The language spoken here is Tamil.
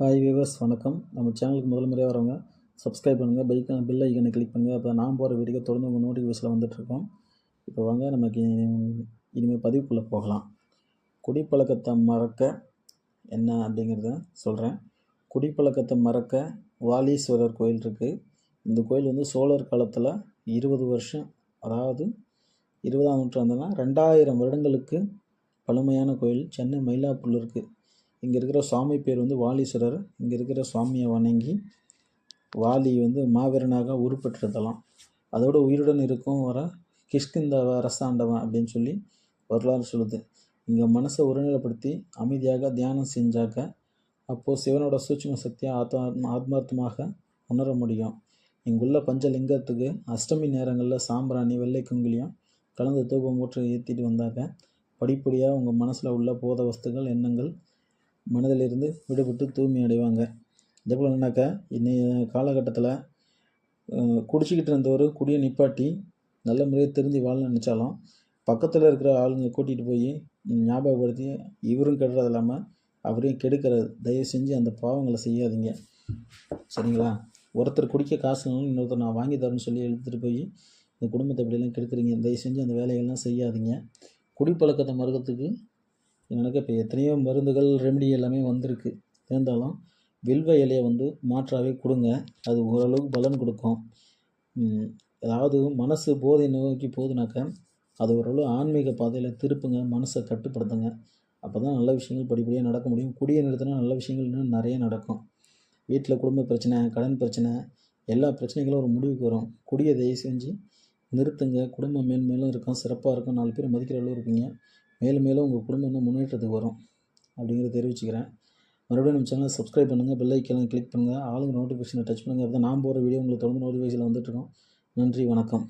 ஹாய் வியூவர்ஸ் வணக்கம். நம்ம சேனலுக்கு முதல் முறையாக வரவங்க சப்ஸ்கிரைப் பண்ணுங்கள் பைக் பில் ஐக்கனை கிளிக் பண்ணுங்கள் அப்போ நான் போகிற வீடியோ தொடர்ந்து உங்கள் நோட்டிஃபிகேஷனில் வந்துட்டுருக்கோம் இப்போ வாங்க நமக்கு இனிமேல் பதிவுக்குள்ளே போகலாம். குடிப்பழக்கத்தை மறக்க என்ன அப்படிங்கிறத சொல்கிறேன் குடிப்பழக்கத்தை மறக்க வாலீஸ்வரர் கோயில் இருக்குது இந்த கோயில் வந்து சோழர் காலத்தில் இருபது வருஷம் அதாவது இருபதாம் நூற்றாண்டுனா ரெண்டாயிரம் வருடங்களுக்கு பழமையான கோயில். சென்னை மயிலாப்பூரில் இருக்குது இங்கே இருக்கிற சுவாமி பேர் வந்து வாலீஸ்வரர். இங்கே இருக்கிற சுவாமியை வணங்கி வாலி வந்து மாவீரனாக உருப்பெற்றிருந்தலாம் அதோட உயிருடன் இருக்கும் வர கிஷ்கிந்த அரசாண்டவன் அப்படின்னு சொல்லி வரலாறு சொல்லுது. இங்கே மனசை ஒருநிலைப்படுத்தி அமைதியாக தியானம் செஞ்சாக்க அப்போது சிவனோட சூட்சும சக்தியை ஆத்மா ஆத்மார்த்தமாக உணர முடியும். இங்குள்ள பஞ்சலிங்கத்துக்கு அஷ்டமி நேரங்களில் சாம்பிராணி வெள்ளை குங்கிலியம் கலந்து தூபம் ஊற்றை ஏற்றிட்டு வந்தாக்க படிப்படியாக உங்கள் மனசில் உள்ள போத வஸ்துகள் எண்ணங்கள் மனதிலிருந்து விடுபட்டு தூய்மை அடைவாங்க இதே போல் என்னன்னாக்கா இன்றைய காலகட்டத்தில் குடிச்சிக்கிட்டு இருந்தவர் குடியை நிப்பாட்டி நல்ல முறையில் திருந்தி வாழ நினச்சாலும் பக்கத்தில் இருக்கிற ஆளுங்க கூட்டிகிட்டு போய் ஞாபகப்படுத்தி இவரும் கெடுறது இல்லாமல் அவரையும் கெடுக்கிறது தயவு செஞ்சு அந்த பாவங்களை செய்யாதீங்க. சரிங்களா? ஒருத்தர் குடிக்க காசு இன்னொருத்தர் நான் வாங்கி தரேன்னு சொல்லி எடுத்துகிட்டு போய் இந்த குடும்பத்தை இப்படிலாம் கெடுக்குறீங்க. தயவு செஞ்சு அந்த வேலைகள்லாம் செய்யாதீங்க. குடிப்பழக்கத்தை மறுக்கிறதுக்கு எனக்கு இப்போ எத்தனையோ மருந்துகள் ரெமெடி எல்லாமே வந்திருக்கு. இருந்தாலும் வில்வ இலையை வந்து மாற்றாகவே கொடுங்க. அது ஓரளவுக்கு பலன் கொடுக்கும். அதாவது மனசு போதை நோக்கி போகுதுனாக்க அது ஓரளவு ஆன்மீக பாதையில் திருப்புங்க மனசை கட்டுப்படுத்துங்க. அப்போ தான் நல்ல விஷயங்கள் படிப்படியாக நடக்க முடியும். குடியை நிறுத்தினா நல்ல விஷயங்கள் இன்னும் நிறைய நடக்கும். வீட்டில் குடும்ப பிரச்சனை கடன் பிரச்சனை எல்லா பிரச்சனைகளும் ஒரு முடிவுக்கு வரும். குடியை தயவு செஞ்சு நிறுத்துங்க. குடும்பம் மேன்மேலும் இருக்கும். சிறப்பாக இருக்கும். நாலு பேர் மதிக்கிற அளவு இருப்பீங்க. மேலும் மேலும் உங்கள் குடும்பம் இன்னும் முன்னேற்றத்துக்கு வரும் அப்படிங்கிறத தெரிவிச்சுக்கிறேன். மறுபடியும் நம்ம சேனலை சப்ஸ்கிரைப் பண்ணுங்கள் பெல் ஐக்கெல்லாம் கிளிக் பண்ணுங்கள் ஆளுங்க நோட்டிஃபிகேஷனை டச் பண்ணுங்கள் அப்போ தான் நான் போகிற வீடியோ உங்களுக்கு தொடர்ந்து நோட்டிஃபிகேஷனில் வந்துட்டுருக்கோம் நன்றி வணக்கம்.